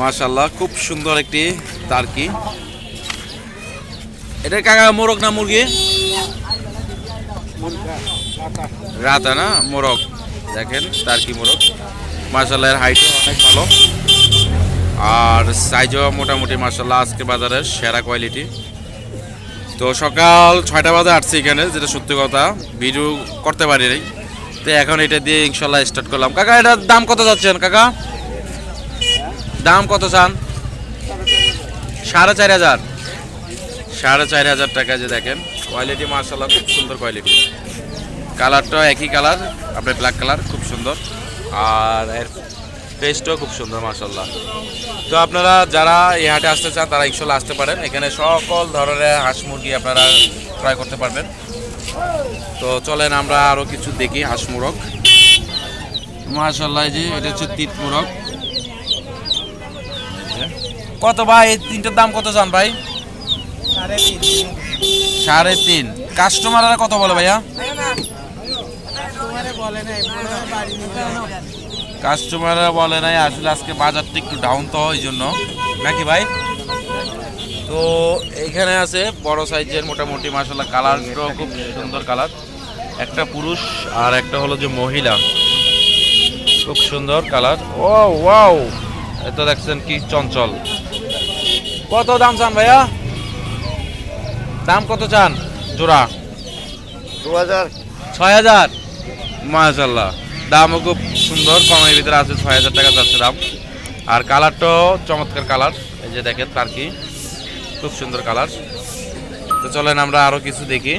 মাশাল্লাহ খুব সুন্দর একটি তার্কি এটা কাকা মোরগ না মুরগি? রাতা না? মোরগ। দেখেন তার্কি মোরগ। মাশাল্লাহ এর হাইট অনেক ভালো। আর সাইজও মোটামুটি মাশাল্লাহ আজকে বাজারের সেরা কোয়ালিটি তো সকাল ছয়টা বাজে আসছি এখানে, যেটা সত্যি কথা ভিডিও করতে পারি নাই। তো এখন এটা দিয়ে ইনশাল্লাহ স্টার্ট করলাম। কাকা, এটার দাম কত যাচ্ছেন? কাকা? দাম কত চান? সাড়ে চার হাজার। সাড়ে চার হাজার টাকা যে দেখেন কোয়ালিটি মার্শাল্লাহ খুব সুন্দর কোয়ালিটি কালারটাও একই কালার আপনার ব্ল্যাক কালার খুব সুন্দর। আর এর টেস্টও খুব সুন্দর মার্শাল্লাহ তো আপনারা যারা এই হাটে আসতে চান, তারা ইনশাল্লাহ আসতে পারেন। এখানে সকল ধরনের হাঁস মুরগি আপনারা ট্রাই করতে পারবেন। তো চলেন আমরা আরও কিছু দেখি হাঁস মুরগ। মার্শাল্লাহ যে এটা হচ্ছে তিত মুরগ। কত ভাই? এই তিনটার দাম কত জান ভাই? সাড়ে তিন। কাস্টমাররা কত বলে ভাইয়া? কাস্টমাররা বলে নাই আসলে আজকে বাজারটা একটু ডাউন তো ওই জন্য নাকি ভাই? তো এখানে আছে বড় সাইজের মোটামুটি মাসাল্লাহ কালারটাও খুব সুন্দর কালার একটা পুরুষ আর একটা হলো যে মহিলা। খুব সুন্দর কালার ও ওয়াও এত দেখছেন কি চঞ্চল। কত দাম চান ভাইয়া? দাম কত চান জোড়া? দু হাজার। ছয় হাজার? মাশাল্লাহ দামও খুব সুন্দর কমের ভিতরে আছে ছয় হাজার টাকা যাচ্ছে দাম। আর কালারটাও চমৎকার কালার। এই যে দেখেন তার কি খুব সুন্দর কালার। তো চলেন আমরা আরও কিছু দেখি।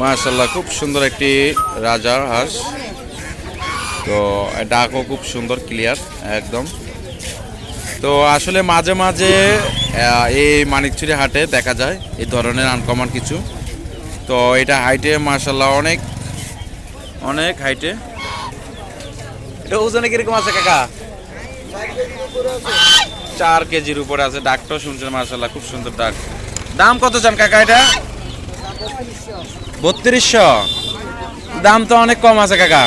মাশাল্লাহ খুব সুন্দর একটি রাজা হাঁস। তো ডাকও খুব সুন্দর ক্লিয়ার একদম। তো আসলে মাঝে মাঝে এই মানিকচুরি হাটে দেখা যায়, এই ধরনের আনকমন কিছু। তো এটা হাইটে মার্শাল্লাহ অনেক অনেক হাইটে এটা ওজনে কীরকম আছে কাকা? চার কেজির উপরে আছে ডাকটাও শুনছেন মার্শাল্লাহ খুব সুন্দর ডাক দাম কত চান কাকা এটা? বত্রিশশো। দাম তো অনেক কম আছে কাকা।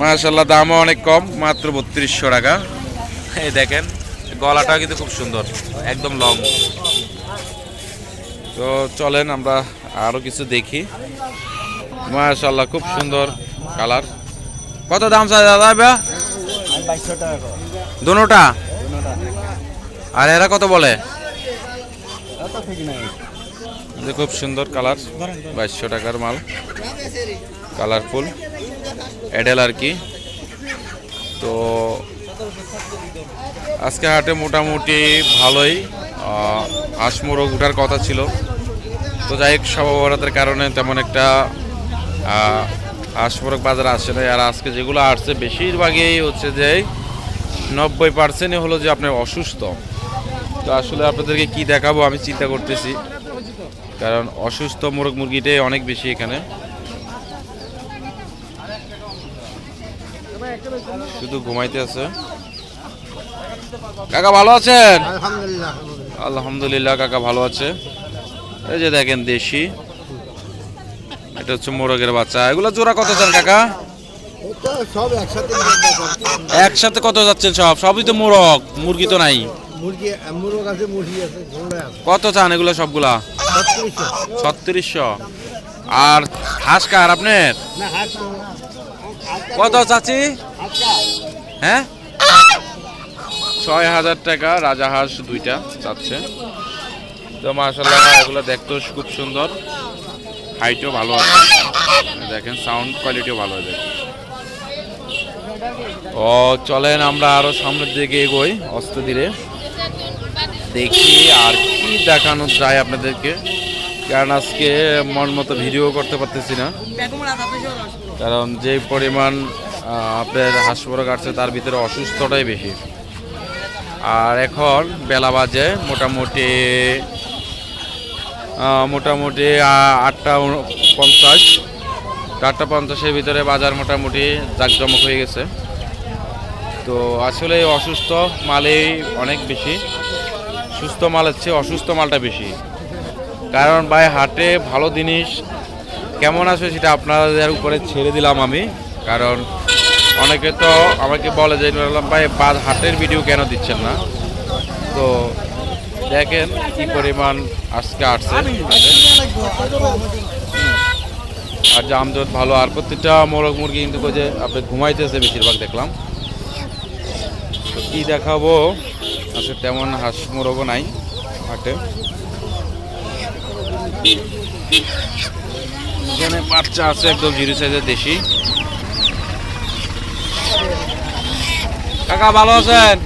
মার্শাল্লাহ দামও অনেক কম, মাত্র বত্রিশশো টাকা। এই দেখেন, গলাটাও কিন্তু খুব সুন্দর, একদম লং। তো চলেন আমরা আরও কিছু দেখি। মাশাল্লাহ খুব সুন্দর কালার। কত দাম চাই দাদা দুটা। আর এরা কত বলে? খুব সুন্দর কালার, বাইশশো টাকার মাল। কালারফুল। এডেল আর কি। তো আজকে হাটে মোটামুটি ভালোই হাঁস মোরগ উঠার কথা ছিল। তো যাই হোক সবাবরাতের কারণে তেমন একটা হাঁস মোরগ বাজারে আসে না আর আজকে যেগুলো আসছে, বেশিরভাগই হচ্ছে যে নব্বই পার্সেন্টই হলো যে আপনার অসুস্থ। তো আসলে আপনাদেরকে কি দেখাবো, আমি চিন্তা করতেছি। কারণ অসুস্থ মোরগ মুরগিটাই অনেক বেশি এখানে। শুধু ঘুমাইতে আছে। কাকা ভালো আছেন? আলহামদুলিল্লাহ। কাকা ভালো আছে। এই যে দেখেন দেশি। এটা হচ্ছে মোরগের বাচ্চা। এগুলো জোড়া কত চান কাকা? একসাথে কত যাচ্ছেন সব? সবই তো মোরগ মুরগি তো নাই। কত চান এগুলো সবগুলা? ছত্রিশশো। ছত্রিশশো। আর হাঁস কার আপনার? কত চাচি? হ্যাঁ? ছয় হাজার টাকা, রাজা হাঁস দুইটা চাচ্ছে। তো মাসাল্লাহ এগুলো দেখতেও খুব সুন্দর। হাইটও ভালো আছে। দেখেন সাউন্ড কোয়ালিটিও ভালো আছে। ও, চলেন আমরা আরও সামনের দিকে এগোই অস্ত ধীরে দেখি আর কি দেখানো যায় আপনাদেরকে। কারণ আজকে মন মতো ভিডিও করতে পারতেছি না। কারণ যে পরিমাণ আপনার হাঁসপড়া কাটছে, তার ভিতরে অসুস্থটাই বেশি। আর এখন বেলা বাজে মোটামুটি মোটামুটি আটটা পঞ্চাশ। আটটা পঞ্চাশের ভিতরে বাজার মোটামুটি জাঁকজমক হয়ে গেছে। তো আসলে অসুস্থ মালেই অনেক বেশি। সুস্থ মালের চেয়ে অসুস্থ মালটা বেশি। কারণ ভাই, হাটে ভালো জিনিস কেমন আসবে সেটা আপনাদের উপরে ছেড়ে দিলাম আমি। কারণ অনেকে তো আমাকে বলে যে বললাম ভাই, বাদ হাটের ভিডিও কেন দিচ্ছেন না? তো দেখেন কি পরিমাণ আজকে আসছে। আর যে জামজট ভালো, আর প্রত্যেকটা মোরগ মুরগি কিন্তু যে আপনি ঘুমাইতেছে বেশিরভাগ দেখলাম। তো কি দেখাবো? আজকে তেমন হাঁস মোরগও নাই হাটে। এখানে বাচ্চা আছে, একদম জিরো সাইজের দেশি। কাকা ভালো আছেন?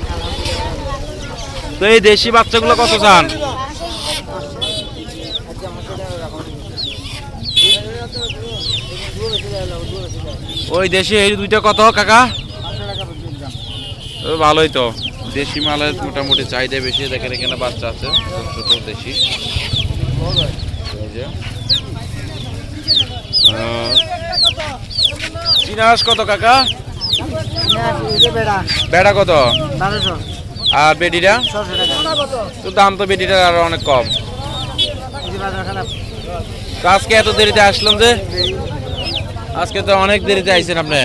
তো এই দেশি বাচ্চাগুলো কত চান? ওই দেশি এই দুইটা কত কাকা? ভালোই তো। দেশি মালের মোটামুটি চাহিদা বেশি দেখেন এখানে বাচ্চা আছে ছোট দেশি। এই যে। আহ, চীনা হাঁস কত কাকা? বেড়া। কত? আর বেডিটা তো দাম তো বেডিটার আরও অনেক কম। তো আজকে এত দেরিতে আসলাম যে? আজকে তো অনেক দেরিতে আইছেন আপনি।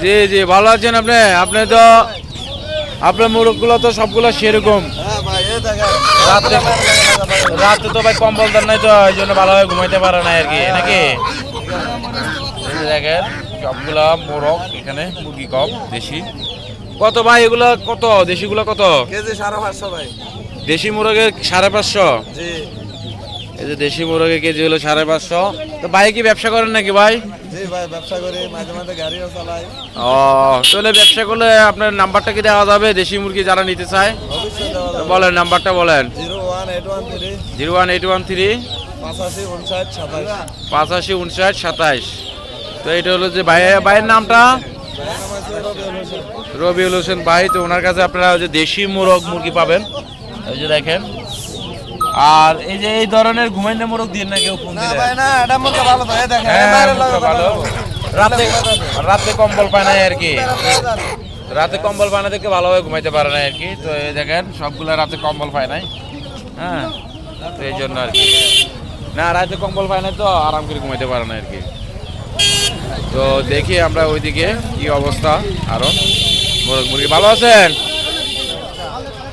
জি জি ভালো আছেন আপনি? আপনি তো আপনার মোরগগুলো তো সবগুলো সেরকম। রাতে রাতে তো ভাই কম্বল দেন নাই তো এই জন্য ভালোভাবে ঘুমাইতে পারে না আর কি নাকি? দেখেন সবগুলা মোরগ এখানে মুরগি কম দেশি। কত ভাই এগুলো কত? দেশিগুলো কত? কেজি সাড়ে পাঁচশো ভাই। দেশি মোরগের সাড়ে পাঁচশো? এই যে দেশি মোরগের কেজি হলো সাড়ে পাঁচশো। তো ভাই কি ব্যবসা করেন নাকি ভাই? ও তাহলে ব্যবসা করলে আপনার নাম্বারটা কি দেওয়া যাবে? দেশি মুরগি যারা নিতে চায়? বলেন নাম্বারটা বলেন। Zero one eight one three. পঁচাশি উনষাট সাতাইশ। তো এটা হলো যে ভাই ভাইয়ের নামটা? রবিউল হোসেন ভাই তো ওনার কাছে আপনারা যে দেশি মোরগ মুরগি পাবেন। এই যে দেখেন। আর এই যে এই ধরনের ঘুমাইনা মোরগ দিয়ে না কেউ ফোন দিলে? হ্যাঁ রাতে রাতে কম্বল পায় না আর কি। রাতে কম্বল পায় না দেখে ভালোভাবে ঘুমাইতে পারে না আর কি। তো এই দেখেন সবগুলো রাতে কম্বল পায় নাই। হ্যাঁ। তো এই জন্য আর কি। না রাতে কম্বল পায় না তো, আরাম করে ঘুমাইতে পারে না আর কি। তো দেখি আমরা ওইদিকে কি অবস্থা আরও। মুরগি ভালো আছেন?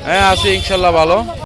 হ্যাঁ আছি, ইনশাল্লাহ ভালো।